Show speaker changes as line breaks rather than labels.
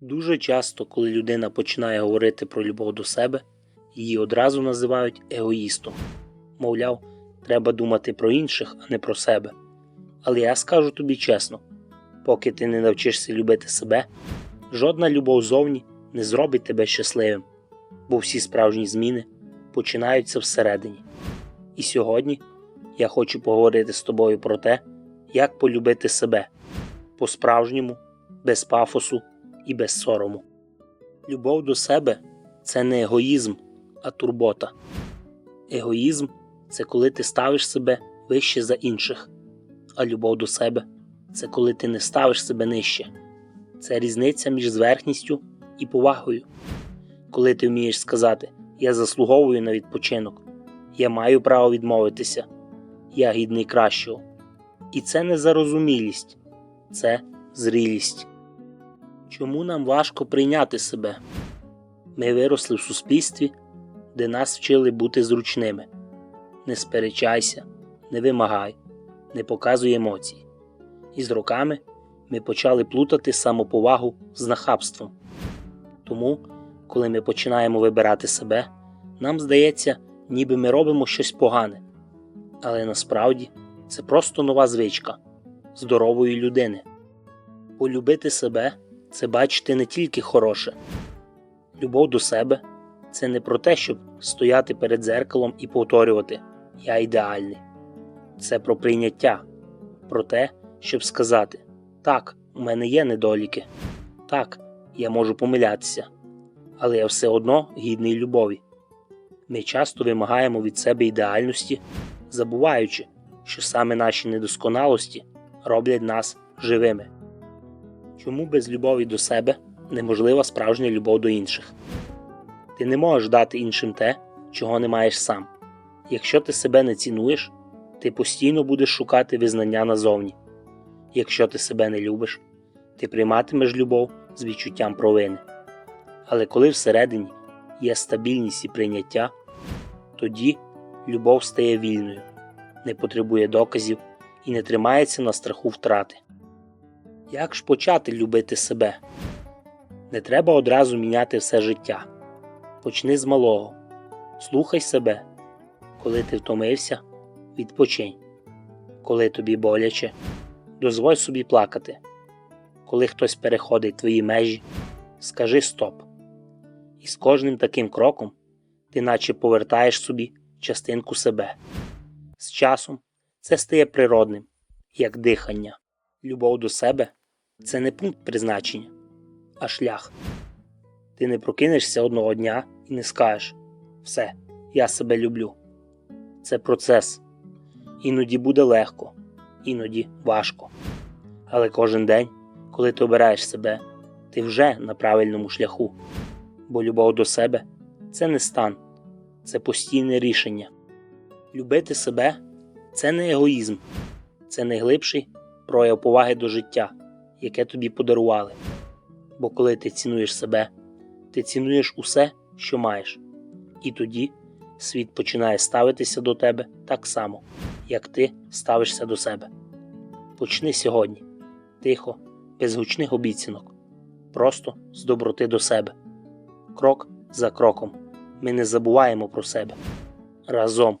Дуже часто, коли людина починає говорити про любов до себе, її одразу називають егоїстом. Мовляв, треба думати про інших, а не про себе. Але я скажу тобі чесно: поки ти не навчишся любити себе, жодна любов зовні не зробить тебе щасливим, бо всі справжні зміни починаються всередині. І сьогодні я хочу поговорити з тобою про те, як полюбити себе по-справжньому, без пафосу і без сорому. Любов до себе це не егоїзм, а турбота. Егоїзм це коли ти ставиш себе вище за інших, а любов до себе це коли ти не ставиш себе нижче. Це різниця між зверхністю і повагою. Коли ти вмієш сказати Я заслуговую на відпочинок, я маю право відмовитися, я гідний кращого. І це не зарозумілість, це зрілість. Чому нам важко прийняти себе? Ми виросли в суспільстві, де нас вчили бути зручними. Не сперечайся, не вимагай, не показуй емоцій. І з роками ми почали плутати самоповагу з нахабством. Тому, коли ми починаємо вибирати себе, нам здається, ніби ми робимо щось погане. Але насправді це просто нова звичка здорової людини. Полюбити себе це бачити не тільки хороше. Любов до себе це не про те, щоб стояти перед дзеркалом і повторювати Я ідеальний. Це про прийняття, про те, щоб сказати Так, у мене є недоліки, так, я можу помилятися, але я все одно гідний любові. Ми часто вимагаємо від себе ідеальності, забуваючи, що саме наші недосконалості роблять нас живими. Чому без любові до себе неможлива справжня любов до інших? Ти не можеш дати іншим те, чого не маєш сам. Якщо ти себе не цінуєш, ти постійно будеш шукати визнання назовні. Якщо ти себе не любиш, ти прийматимеш любов з відчуттям провини. Але коли всередині є стабільність і прийняття, тоді любов стає вільною, не потребує доказів і не тримається на страху втрати. Як ж почати любити себе? Не треба одразу міняти все життя. Почни з малого. Слухай себе. Коли ти втомився, відпочинь. Коли тобі боляче, дозволь собі плакати. Коли хтось переходить твої межі, скажи стоп. І з кожним таким кроком ти наче повертаєш собі частинку себе. З часом це стає природним, як дихання. Любов до себе це не пункт призначення, а шлях. Ти не прокинешся одного дня і не скажеш все, я себе люблю. Це процес. Іноді буде легко, іноді важко. Але кожен день, коли ти обираєш себе, ти вже на правильному шляху. Бо любов до себе це не стан, це постійне рішення. Любити себе це не егоїзм, це найглибший прояв поваги до життя, яке тобі подарували. Бо коли ти цінуєш себе, ти цінуєш усе, що маєш, і тоді світ починає ставитися до тебе так само, як ти ставишся до себе. Почни сьогодні, тихо, без гучних обіцянок, просто з доброти до себе. Крок за кроком ми не забуваємо про себе разом.